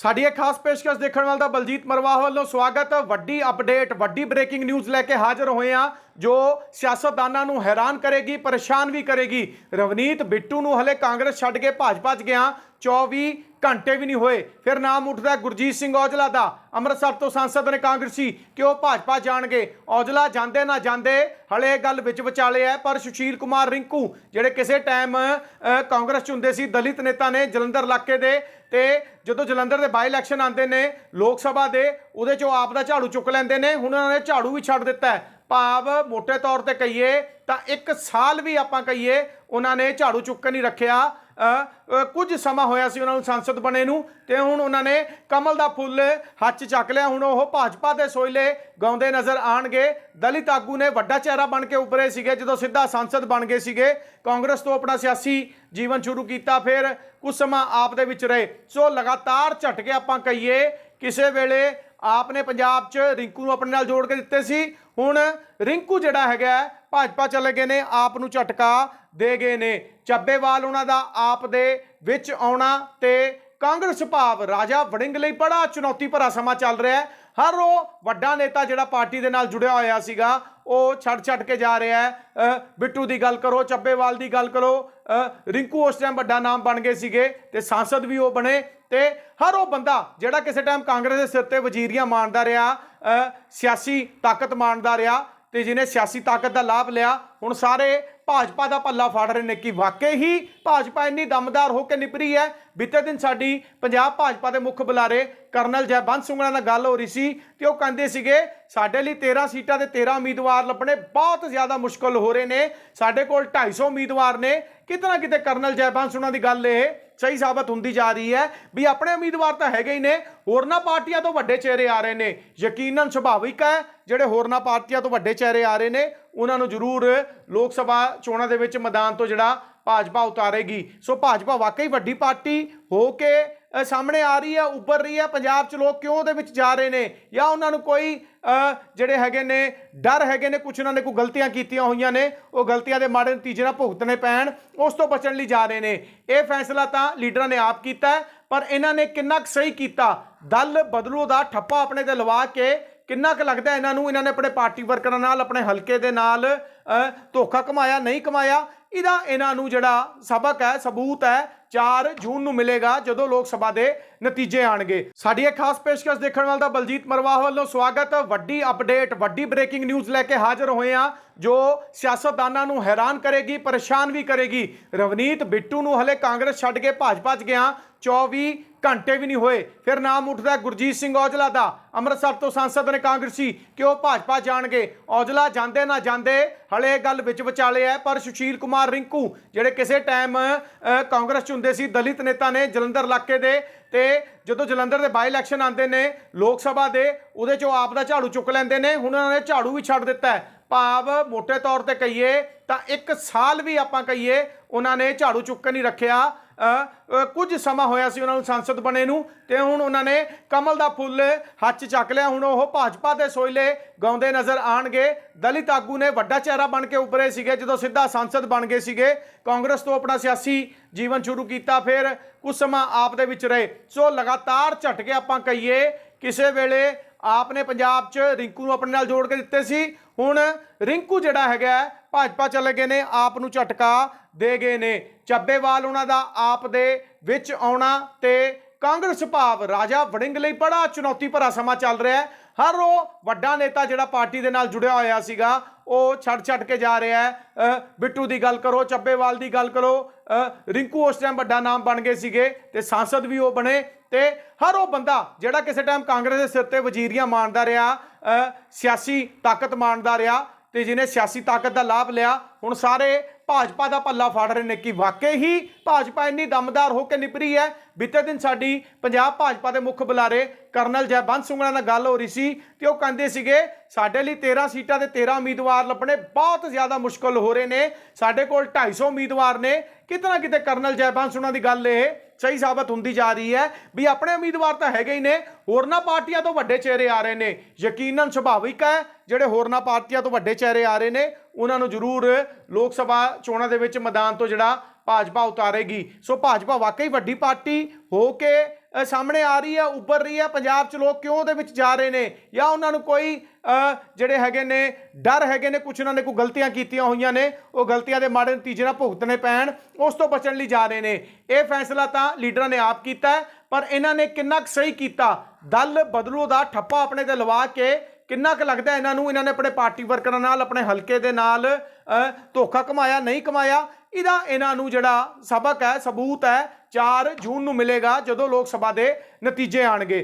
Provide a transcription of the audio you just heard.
ਸਾਡੀ ਇਹ ਖਾਸ ਪੇਸ਼ਕਸ਼ ਦੇਖਣ ਵਾਲ ਦਾ ਬਲਜੀਤ ਮਰਵਾਹ ਵੱਲੋਂ ਸਵਾਗਤ। ਵੱਡੀ ਅਪਡੇਟ ਵੱਡੀ ਬ੍ਰੇਕਿੰਗ ਨਿਊਜ਼ ਲੈ ਕੇ ਹਾਜ਼ਰ ਹੋਏ ਆ ਜੋ ਸਿਆਸਤਦਾਨਾਂ ਨੂੰ ਹੈਰਾਨ ਕਰੇਗੀ, ਪਰੇਸ਼ਾਨ ਵੀ ਕਰੇਗੀ। ਰਵਨੀਤ ਬਿੱਟੂ ਨੂੰ ਹਲੇ ਕਾਂਗਰਸ ਛੱਡ ਕੇ ਭਾਜਪਾ 'ਚ ਗਿਆ। 24 ਘੰਟੇ ਵੀ ਨਹੀਂ ਹੋਏ। ਫਿਰ ਨਾਮ ਉੱਠਦਾ ਗੁਰਜੀਤ ਸਿੰਘ ਔਜਲਾ ਦਾ। ਅੰਮ੍ਰਿਤਸਰ ਤੋਂ ਸੰਸਦ ਨੇ ਕਾਂਗਰਸੀ ਕਿ ਉਹ ਭਾਜਪਾ ਜਾਣਗੇ? ਔਜਲਾ ਜਾਂਦੇ ਨਾ ਜਾਂਦੇ ਹਲੇ ਇਹ ਗੱਲ ਵਿੱਚ ਵਿਚਾਲੇ ਹੈ, ਪਰ ਸੁਸ਼ੀਲ ਕੁਮਾਰ ਰਿੰਕੂ, ਜਿਹੜੇ ਕਿਸੇ ਟਾਈਮ ਕਾਂਗਰਸ ਚ ਹੁੰਦੇ ਸੀ, ਦਲਿਤ ਨੇਤਾ ਨੇ ਜਲੰਧਰ ਇਲਾਕੇ ਦੇ ਤੇ ਜਦੋਂ ਜਲੰਧਰ ਦੇ ਬਾਈ ਇਲੈਕਸ਼ਨ ਆਉਂਦੇ ਨੇ ਲੋਕ ਸਭਾ ਦੇ, ਉਹਦੇ ਚੋਂ ਆਪ ਦਾ ਝਾੜੂ ਚੁੱਕ ਲੈਂਦੇ ਨੇ, ਹੁਣ ਉਹਨਾਂ ਨੇ ਝਾੜੂ ਵੀ ਛੱਡ ਦਿੱਤਾ ਭਾਵ ਮੋٹے ਤੌਰ ਤੇ ਕਹੀਏ ਤਾਂ ਇੱਕ ਸਾਲ ਵੀ ਆਪਾਂ ਕਹੀਏ ਉਹਨਾਂ ਨੇ ਝਾੜੂ ਚੁੱਕ ਨਹੀਂ ਰੱਖਿਆ। ਕੁਝ ਸਮਾਂ ਹੋਇਆ ਸੀ ਉਹਨਾਂ ਨੂੰ ਸੰਸਦ ਬਣੇ ਨੂੰ ਤੇ ਹੁਣ ਉਹਨਾਂ ਨੇ ਕਮਲ ਦਾ ਫੁੱਲ ਹੱਥ ਚੱਕ ਲਿਆ। ਹੁਣ ਉਹ ਭਾਜਪਾ ਦੇ ਸੋਇਲੇ ਗਾਉਂਦੇ ਨਜ਼ਰ ਆਣਗੇ ਦਲਿਤ ਆਗੂ ਨੇ ਵੱਡਾ ਚਿਹਰਾ ਬਣ ਕੇ ਉੱਭਰੇ ਸੀਗੇ, ਜਦੋਂ ਸਿੱਧਾ ਸੰਸਦ ਬਣ ਗਏ ਸੀਗੇ। ਕਾਂਗਰਸ ਤੋਂ ਆਪਣਾ ਸਿਆਸੀ ਜੀਵਨ ਸ਼ੁਰੂ ਕੀਤਾ, ਫਿਰ ਕੁਝ ਸਮਾਂ ਆਪ ਦੇ ਵਿੱਚ ਰਹੇ। ਸੋ ਲਗਾਤਾਰ ਝਟਕੇ ਆਪਾਂ ਕਹੀਏ, ਕਿਸੇ ਵੇਲੇ ਆਪ ਨੇ ਪੰਜਾਬ 'ਚ ਰਿੰਕੂ ਨੂੰ ਆਪਣੇ ਨਾਲ ਜੋੜ ਕੇ ਦਿੱਤੇ ਸੀ। ਹੁਣ ਰਿੰਕੂ ਜਿਹੜਾ ਹੈਗਾ, ਭਾਜਪਾ ਚਲੇ ਗਏ ਨੇ, ਆਪ ਨੂੰ ਝਟਕਾ ਦੇ ਗਏ ਨੇ। ਚੱਬੇਵਾਲ ਉਹਨਾਂ ਦਾ ਆਪ ਦੇ ਵਿੱਚ ਆਉਣਾ ਤੇ ਕਾਂਗਰਸ ਭਾਵ ਰਾਜਾ ਵੜਿੰਗ ਲਈ ਬੜਾ ਚੁਣੌਤੀ ਭਰਾ ਸਮਾਂ ਚੱਲ ਰਿਹਾ ਹੈ। ਹਰ ਉਹ ਵੱਡਾ ਨੇਤਾ ਜਿਹੜਾ ਪਾਰਟੀ ਦੇ ਨਾਲ ਜੁੜਿਆ ਹੋਇਆ ਸੀਗਾ, ਉਹ ਛੱਡ ਛੱਡ ਕੇ ਜਾ ਰਿਹਾ ਹੈ। ਬਿੱਟੂ ਦੀ ਗੱਲ ਕਰੋ, ਚੱਬੇਵਾਲ ਦੀ ਗੱਲ ਕਰੋ ਰਿੰਕੂ ਉਸ ਟਾਈਮ ਵੱਡਾ ਨਾਮ ਬਣ ਗਏ ਸੀਗੇ ਤੇ ਸਾਂਸਦ ਵੀ ਉਹ ਬਣੇ ਤੇ ਹਰ ਉਹ ਬੰਦਾ ਜਿਹੜਾ ਕਿਸੇ ਟਾਈਮ ਕਾਂਗਰਸ ਦੇ ਸਿਰ ਤੇ ਵਜ਼ੀਰੀਆਂ ਮਾਣਦਾ ਰਿਹਾ ਸਿਆਸੀ ਤਾਕਤ ਮਾਣਦਾ ਰਿਹਾ ਤੇ ਜਿਹਨੇ ਸਿਆਸੀ ਤਾਕਤ ਦਾ ਲਾਭ ਲਿਆ, ਹੁਣ ਸਾਰੇ ਭਾਜਪਾ ਦਾ ਪੱਲਾ ਫਾੜ ਰਹੇ ਨੇ ਕਿ ਵਾਕਈ ਹੀ ਭਾਜਪਾ ਇੰਨੀ ਦਮਦਾਰ ਹੋ ਕੇ ਨਿਪਰੀ ਹੈ। ਬੀਤੇ ਦਿਨ ਸਾਡੀ ਪੰਜਾਬ ਭਾਜਪਾ ਦੇ ਮੁੱਖ ਬੁਲਾਰੇ ਕਰਨਲ ਜੈਬੰਦ ਸਿੰਘਲਾ ਨਾਲ ਗੱਲ ਹੋ ਰਹੀ ਸੀ ਤੇ ਉਹ ਕਹਿੰਦੇ ਸੀਗੇ, ਸਾਡੇ ਲਈ 13 ਸੀਟਾਂ ਦੇ 13 ਉਮੀਦਵਾਰ ਲੱਭਣੇ ਬਹੁਤ ਜ਼ਿਆਦਾ ਮੁਸ਼ਕਲ ਹੋ ਰਹੇ ਨੇ। ਸਾਡੇ ਕੋਲ 250 ਉਮੀਦਵਾਰ ਨੇ। ਕਿਤੇ ਨਾ ਕਿਤੇ ਕਰਨਲ ਜੈਬੰਦ ਸਿੰਘਲਾ ਦੀ ਗੱਲ ਇਹ ਸਹੀ ਸਾਬਤ ਹੁੰਦੀ ਜਾ ਰਹੀ ਹੈ ਵੀ ਆਪਣੇ ਉਮੀਦਵਾਰ ਤਾਂ ਹੈਗੇ ਹੀ ਨੇ, ਹੋਰਨਾਂ ਪਾਰਟੀਆਂ ਤੋਂ ਵੱਡੇ ਚਿਹਰੇ ਆ ਰਹੇ ਨੇ। ਯਕੀਨਨ ਸੁਭਾਵਿਕ ਹੈ, ਜਿਹੜੇ ਹੋਰਨਾਂ ਪਾਰਟੀਆਂ ਤੋਂ ਵੱਡੇ ਚਿਹਰੇ ਆ ਰਹੇ ਨੇ, ਉਹਨਾਂ ਨੂੰ ਜ਼ਰੂਰ ਲੋਕ ਸਭਾ ਚੋਣਾਂ ਦੇ ਵਿੱਚ ਮੈਦਾਨ ਤੋਂ ਜਿਹੜਾ ਭਾਜਪਾ ਉਤਾਰੇਗੀ। ਸੋ ਭਾਜਪਾ ਵਾਕਈ ਵੱਡੀ ਪਾਰਟੀ ਹੋ ਕੇ ਸਾਹਮਣੇ ਆ ਰਹੀ ਹੈ ਉੱਭਰ ਰਹੀ ਹੈ ਪੰਜਾਬ 'ਚ ਲੋਕ ਕਿਉਂ ਉਹਦੇ ਵਿੱਚ ਜਾ ਰਹੇ ਨੇ? ਜਾਂ ਉਹਨਾਂ ਨੂੰ ਕੋਈ ਜਿਹੜੇ ਹੈਗੇ ਨੇ, ਡਰ ਹੈਗੇ ਨੇ ਕੁਝ ਉਹਨਾਂ ਨੇ ਕੋਈ ਗਲਤੀਆਂ ਕੀਤੀਆਂ ਹੋਈਆਂ ਨੇ, ਉਹ ਗਲਤੀਆਂ ਦੇ ਮਾੜੇ ਨਤੀਜੇ ਨਾਲ ਭੁਗਤਣੇ ਪੈਣ, ਉਸ ਤੋਂ ਬਚਣ ਲਈ ਜਾ ਰਹੇ ਨੇ। ਇਹ ਫੈਸਲਾ ਤਾਂ ਲੀਡਰਾਂ ਨੇ ਆਪ ਕੀਤਾ, ਪਰ ਇਹਨਾਂ ਨੇ ਕਿੰਨਾ ਕੁ ਸਹੀ ਕੀਤਾ? ਦਲ ਬਦਲੂ ਦਾ ਠੱਪਾ ਆਪਣੇ ਤੇ ਲਵਾ ਕੇ ਕਿੰਨਾ ਕੁ ਲੱਗਦਾ ਇਹਨਾਂ ਨੂੰ? ਇਹਨਾਂ ਨੇ ਆਪਣੇ ਪਾਰਟੀ ਵਰਕਰਾਂ ਨਾਲ, ਆਪਣੇ ਹਲਕੇ ਦੇ ਨਾਲ ਧੋਖਾ ਕਮਾਇਆ, ਨਹੀਂ ਕਮਾਇਆ? ਇਹਦਾ ਇਹਨਾਂ ਨੂੰ ਜਿਹੜਾ ਸਬਕ ਹੈ, ਸਬੂਤ ਹੈ 4 ਜੂਨ ਨੂੰ ਮਿਲੇਗਾ ਜਦੋਂ ਲੋਕ ਸਭਾ ਦੇ ਨਤੀਜੇ ਆਣਗੇ। ਸਾਡੀ ਇਹ ਖਾਸ ਪੇਸ਼ਕਸ਼ ਦੇਖਣ ਵਾਲ ਦਾ ਬਲਜੀਤ ਮਰਵਾਹ ਵੱਲੋਂ ਸਵਾਗਤ। ਵੱਡੀ ਅਪਡੇਟ, ਵੱਡੀ ਬ੍ਰੇਕਿੰਗ ਨਿਊਜ਼ ਲੈ ਕੇ ਹਾਜ਼ਰ ਹੋਏ ਆ ਜੋ ਸਿਆਸਤਦਾਨਾਂ ਨੂੰ ਹੈਰਾਨ ਕਰੇਗੀ, ਪਰੇਸ਼ਾਨ ਵੀ ਕਰੇਗੀ। ਰਵਨੀਤ ਬਿੱਟੂ ਨੂੰ ਹਲੇ ਕਾਂਗਰਸ ਛੱਡ ਕੇ ਭਾਜਪਾ 'ਚ ਗਿਆ 24 ਘੰਟੇ ਵੀ ਨਹੀਂ ਹੋਏ। ਫਿਰ ਨਾਮ ਉੱਠਦਾ ਗੁਰਜੀਤ ਸਿੰਘ ਔਜਲਾ ਦਾ। ਅੰਮ੍ਰਿਤਸਰ ਤੋਂ ਸੰਸਦ ਨੇ ਕਾਂਗਰਸੀ ਕਿ ਉਹ ਭਾਜਪਾ ਜਾਣਗੇ? ਔਜਲਾ ਜਾਂਦੇ ਨਾ ਜਾਂਦੇ ਹਲੇ ਇਹ ਗੱਲ ਵਿੱਚ ਵਿਚਾਲੇ ਹੈ, ਪਰ ਸੁਸ਼ੀਲ ਕੁਮਾਰ ਰਿੰਕੂ, ਜਿਹੜੇ ਕਿਸੇ ਟਾਈਮ ਕਾਂਗਰਸ ਚ ਹੁੰਦੇ ਸੀ, ਦਲਿਤ ਨੇਤਾ ਨੇ ਜਲੰਧਰ ਇਲਾਕੇ ਦੇ ਤੇ ਜਦੋਂ ਜਲੰਧਰ ਦੇ ਬਾਈ ਇਲੈਕਸ਼ਨ ਆਉਂਦੇ ਨੇ ਲੋਕ ਸਭਾ ਦੇ, ਉਹਦੇ ਚੋਂ ਆਪ ਦਾ ਝਾੜੂ ਚੁੱਕ ਲੈਂਦੇ ਨੇ, ਹੁਣ ਉਹਨਾਂ ਨੇ ਝਾੜੂ ਵੀ ਛੱਡ ਦਿੱਤਾ ਹੈ। ਭਾਵ ਮੋٹے ਤੌਰ ਤੇ ਕਹੀਏ ਤਾਂ ਇੱਕ ਸਾਲ ਵੀ ਆਪਾਂ ਕਹੀਏ ਉਹਨਾਂ ਨੇ ਝਾੜੂ ਚੁੱਕ ਨਹੀਂ ਰੱਖਿਆ। ਕੁਝ ਸਮਾਂ ਹੋਇਆ ਸੀ ਉਹਨਾਂ ਨੂੰ ਸੰਸਦ ਬਣੇ ਨੂੰ ਤੇ ਹੁਣ ਉਹਨਾਂ ਨੇ ਕਮਲ ਦਾ ਫੁੱਲ ਹੱਥ ਚੱਕ ਲਿਆ। ਹੁਣ ਉਹ ਭਾਜਪਾ ਦੇ ਸੋਇਲੇ ਗਾਉਂਦੇ ਨਜ਼ਰ ਆਣਗੇ ਦਲਿਤ ਆਗੂ ਨੇ ਵੱਡਾ ਚਿਹਰਾ ਬਣ ਕੇ ਉੱਭਰੇ ਸੀਗੇ, ਜਦੋਂ ਸਿੱਧਾ ਸੰਸਦ ਬਣ ਗਏ ਸੀਗੇ। ਕਾਂਗਰਸ ਤੋਂ ਆਪਣਾ ਸਿਆਸੀ ਜੀਵਨ ਸ਼ੁਰੂ ਕੀਤਾ, ਫਿਰ ਕੁਝ ਸਮਾਂ ਆਪ ਦੇ ਵਿੱਚ ਰਹੇ। ਸੋ ਲਗਾਤਾਰ ਝਟਕੇ ਆਪਾਂ ਕਹੀਏ, ਕਿਸੇ ਵੇਲੇ ਆਪ ਨੇ ਪੰਜਾਬ 'ਚ ਰਿੰਕੂ ਨੂੰ ਆਪਣੇ ਨਾਲ ਜੋੜ ਕੇ ਦਿੱਤੇ ਸੀ। ਹੁਣ ਰਿੰਕੂ ਜਿਹੜਾ ਹੈਗਾ ਭਾਜਪਾ ਚਲੇ ਗਏ ਨੇ, ਆਪ ਨੂੰ ਝਟਕਾ ਦੇ ਗਏ ਨੇ। ਚੱਬੇਵਾਲ ਉਹਨਾਂ ਦਾ ਆਪ ਦੇ ਵਿੱਚ ਆਉਣਾ ਤੇ ਕਾਂਗਰਸ ਭਾਵ ਰਾਜਾ ਵੜਿੰਗ ਲਈ ਬੜਾ ਚੁਣੌਤੀ ਭਰਾ ਸਮਾਂ ਚੱਲ ਰਿਹਾ ਹੈ। ਹਰ ਉਹ ਵੱਡਾ ਨੇਤਾ ਜਿਹੜਾ ਪਾਰਟੀ ਦੇ ਨਾਲ ਜੁੜਿਆ ਹੋਇਆ ਸੀਗਾ, ਉਹ ਛੱਡ ਛੱਡ ਕੇ ਜਾ ਰਿਹਾ ਹੈ। ਬਿੱਟੂ ਦੀ ਗੱਲ ਕਰੋ, ਚੱਬੇਵਾਲ ਦੀ ਗੱਲ ਕਰੋ ਰਿੰਕੂ ਉਸ ਟਾਈਮ ਵੱਡਾ ਨਾਮ ਬਣ ਗਏ ਸੀਗੇ ਤੇ ਸੰਸਦ ਵੀ ਉਹ ਬਣੇ ਤੇ ਹਰ ਉਹ ਬੰਦਾ ਜਿਹੜਾ ਕਿਸੇ ਟਾਈਮ ਕਾਂਗਰਸ ਦੇ ਸਿਰ ਤੇ ਵਜ਼ੀਰੀਆਂ ਮਾਣਦਾ ਰਿਹਾ ਸਿਆਸੀ ਤਾਕਤ ਮਾਣਦਾ ਰਿਹਾ ਤੇ ਜਿਹਨੇ ਸਿਆਸੀ ਤਾਕਤ ਦਾ ਲਾਭ ਲਿਆ, ਹੁਣ ਸਾਰੇ ਭਾਜਪਾ ਦਾ ਪੱਲਾ ਫਾੜ ਰਹੇ ਨੇ ਕਿ ਵਾਕਈ ਹੀ ਭਾਜਪਾ ਇੰਨੀ ਦਮਦਾਰ ਹੋ ਕੇ ਨਿਪਰੀ ਹੈ। ਬੀਤੇ ਦਿਨ ਸਾਡੀ ਪੰਜਾਬ ਭਾਜਪਾ ਦੇ ਮੁੱਖ ਬੁਲਾਰੇ ਕਰਨਲ ਜੈਬੰਦ ਸਿੰਘਲਾ ਨਾਲ ਗੱਲ ਹੋ ਰਹੀ ਸੀ ਤੇ ਉਹ ਕਹਿੰਦੇ ਸੀਗੇ, ਸਾਡੇ ਲਈ 13 ਸੀਟਾਂ ਦੇ 13 ਉਮੀਦਵਾਰ ਲੱਭਣੇ ਬਹੁਤ ਜ਼ਿਆਦਾ ਮੁਸ਼ਕਲ ਹੋ ਰਹੇ ਨੇ। ਸਾਡੇ ਕੋਲ 250 ਉਮੀਦਵਾਰ ਨੇ। ਕਿਤੇ ਨਾ ਕਿਤੇ ਕਰਨਲ ਜੈਬੰਦ ਸਿੰਘਲਾ ਦੀ ਗੱਲ ਇਹ ਸਹੀ ਸਾਬਤ ਹੁੰਦੀ ਜਾ ਰਹੀ ਹੈ ਵੀ ਆਪਣੇ ਉਮੀਦਵਾਰ ਤਾਂ ਹੈਗੇ ਹੀ ਨੇ। ਹੋਰਨਾਂ ਪਾਰਟੀਆਂ ਤੋਂ ਵੱਡੇ ਚਿਹਰੇ ਆ ਰਹੇ ਨੇ। ਯਕੀਨਨ ਸੁਭਾਵਿਕ ਹੈ ਜਿਹੜੇ ਹੋਰਨਾਂ ਪਾਰਟੀਆਂ ਤੋਂ ਵੱਡੇ ਚਿਹਰੇ ਆ ਰਹੇ ਨੇ। ਉਹਨਾਂ ਨੂੰ ਜ਼ਰੂਰ ਲੋਕ ਸਭਾ ਚੋਣਾਂ ਦੇ ਵਿੱਚ ਮੈਦਾਨ ਤੋਂ ਜਿਹੜਾ ਭਾਜਪਾ ਉਤਾਰੇਗੀ। ਸੋ ਭਾਜਪਾ ਵਾਕਈ ਵੱਡੀ ਪਾਰਟੀ ਹੋ ਕੇ ਸਾਹਮਣੇ ਆ ਰਹੀ ਹੈ, ਉੱਭਰ ਰਹੀ ਹੈ। ਪੰਜਾਬ 'ਚ ਲੋਕ ਕਿਉਂ ਉਹਦੇ ਵਿੱਚ ਜਾ ਰਹੇ ਨੇ? ਜਾਂ ਉਹਨਾਂ ਨੂੰ ਕੋਈ ਜਿਹੜੇ ਹੈਗੇ ਨੇ, ਡਰ ਹੈਗੇ ਨੇ, ਕੁਛ ਉਹਨਾਂ ਨੇ ਕੋਈ ਗਲਤੀਆਂ ਕੀਤੀਆਂ ਹੋਈਆਂ ਨੇ, ਉਹ ਗਲਤੀਆਂ ਦੇ ਮਾੜੇ ਨਤੀਜੇ ਨਾਲ ਭੁਗਤਣੇ ਪੈਣ, ਉਸ ਤੋਂ ਬਚਣ ਲਈ ਜਾ ਰਹੇ ਨੇ। ਇਹ ਫੈਸਲਾ ਤਾਂ ਲੀਡਰਾਂ ਨੇ ਆਪ ਕੀਤਾ ਪਰ ਇਹਨਾਂ ਨੇ ਕਿੰਨਾ ਕੁ ਸਹੀ ਕੀਤਾ? ਦਲ ਬਦਲੂ ਦਾ ਠੱਪਾ ਆਪਣੇ ਤੇ ਲਵਾ ਕੇ ਕਿੰਨਾ ਕੁ ਲੱਗਦਾ ਇਹਨਾਂ ਨੂੰ? ਇਹਨਾਂ ਨੇ ਆਪਣੇ ਪਾਰਟੀ ਵਰਕਰਾਂ ਨਾਲ, ਆਪਣੇ ਹਲਕੇ ਦੇ ਨਾਲ ਧੋਖਾ ਕਮਾਇਆ, ਨਹੀਂ ਕਮਾਇਆ? ਇਹਦਾ ਇਹਨਾਂ ਨੂੰ ਜਿਹੜਾ ਸਬਕ ਹੈ, ਸਬੂਤ ਹੈ 4 ਜੂਨ ਨੂੰ ਮਿਲੇਗਾ ਜਦੋਂ ਲੋਕ ਸਭਾ ਦੇ ਨਤੀਜੇ ਆਣਗੇ।